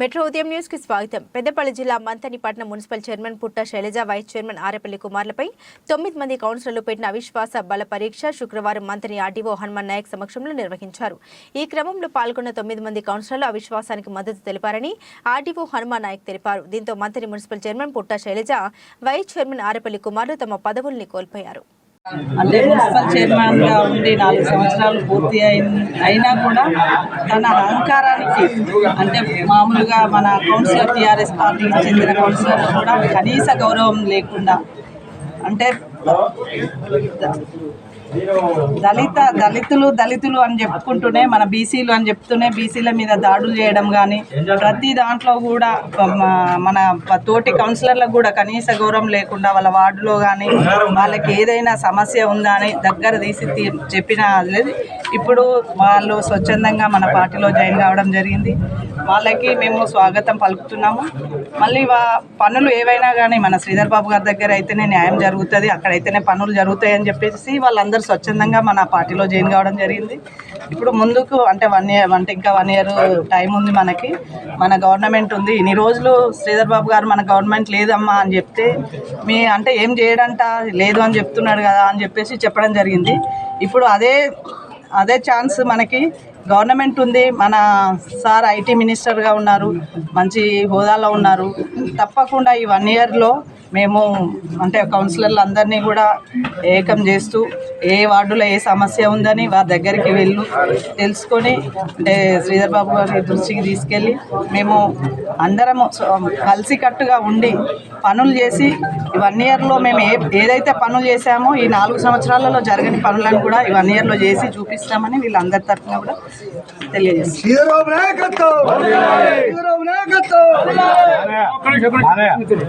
Metro ఉదయం న్యూస్కి స్వాగతం. పెద్దపల్లి జిల్లా Manthanipatnam municipal chairman Putta Shailaja vice chairman Arepalli కుమార్లపై తొమ్మిది మంది కౌన్సిలర్లు పెట్టిన అవిశ్వాస బల పరీక్ష శుక్రవారం మంత్రి ఆర్డీఓ హనుమాన్ నాయక్ సమక్షంలో నిర్వహించారు. ఈ క్రమంలో పాల్గొన్న తొమ్మిది మంది కౌన్సిలర్లు అవిశ్వాసానికి మద్దతు తెలిపారని ఆర్డీఓ హనుమాన్ నాయక్ తెలిపారు. దీంతో మంత్రి municipal chairman Putta Sailaja vice chairman Arepalli కుమార్లు తమ పదవుల్ని కోల్పోయారు. అంటే మున్సిపల్ చైర్మన్గా ఉండి నాలుగు సంవత్సరాలు పూర్తి అయిన అయినా కూడా తన అహంకారానికి అంటే మామూలుగా మన కౌన్సిలర్ టీఆర్ఎస్ పార్టీకి చెందిన కౌన్సిలర్ కూడా కనీస గౌరవం లేకుండా అంటే దళిత దళితులు దళితులు అని చెప్పుకుంటూనే మన బీసీలు అని చెప్తూనే బీసీల మీద దాడులు చేయడం కానీ ప్రతి దాంట్లో కూడా మన తోటి కౌన్సిలర్లకు కూడా కనీస గౌరవం లేకుండా వాళ్ళ వార్డులో కానీ వాళ్ళకి ఏదైనా సమస్య ఉందా అని దగ్గర తీసి తీ- చెప్పిన ఇప్పుడు వాళ్ళు స్వచ్ఛందంగా మన పార్టీలో జాయిన్ కావడం జరిగింది. వాళ్ళకి మేము స్వాగతం పలుకుతున్నాము. మళ్ళీ వా పనులు ఏవైనా కానీ మన శ్రీధర్ బాబు గారి దగ్గర అయితేనే న్యాయం జరుగుతుంది అక్కడైతేనే పనులు జరుగుతాయి అని చెప్పేసి వాళ్ళందరూ స్వచ్ఛందంగా మన పార్టీలో జాయిన్ కావడం జరిగింది. ఇప్పుడు ముందుకు అంటే వన్ ఇయర్ అంటే ఇంకా వన్ ఇయర్ టైం ఉంది మనకి. మన గవర్నమెంట్ ఉంది. ఇన్ని రోజులు శ్రీధర్ బాబు గారు మన గవర్నమెంట్ లేదమ్మా అని చెప్తే మీ అంటే ఏం చేయడంట? లేదు అని చెప్తున్నాడు కదా అని చెప్పేసి చెప్పడం జరిగింది. ఇప్పుడు అదే అదే ఛాన్స్ మనకి గవర్నమెంట్ ఉంది మన సార్ ఐటీ మినిస్టర్గా ఉన్నారు మంచి హోదాలో ఉన్నారు. తప్పకుండా ఈ వన్ ఇయర్లో మేము అంటే కౌన్సిలర్లు అందరినీ కూడా ఏకం చేస్తూ ఏ వార్డులో ఏ సమస్య ఉందని వారి దగ్గరికి వెళ్ళు తెలుసుకొని అంటే శ్రీధర్ బాబు గారి దృష్టికి తీసుకెళ్ళి మేము అందరము కలిసికట్టుగా ఉండి పనులు చేసి ఈ వన్ ఇయర్లో మేము ఏ ఏదైతే పనులు చేశామో ఈ నాలుగు సంవత్సరాలలో జరగని పనులను కూడా ఈ వన్ ఇయర్లో చేసి చూపిస్తామని వీళ్ళందరి తరఫున కూడా తెలియజేస్తాం.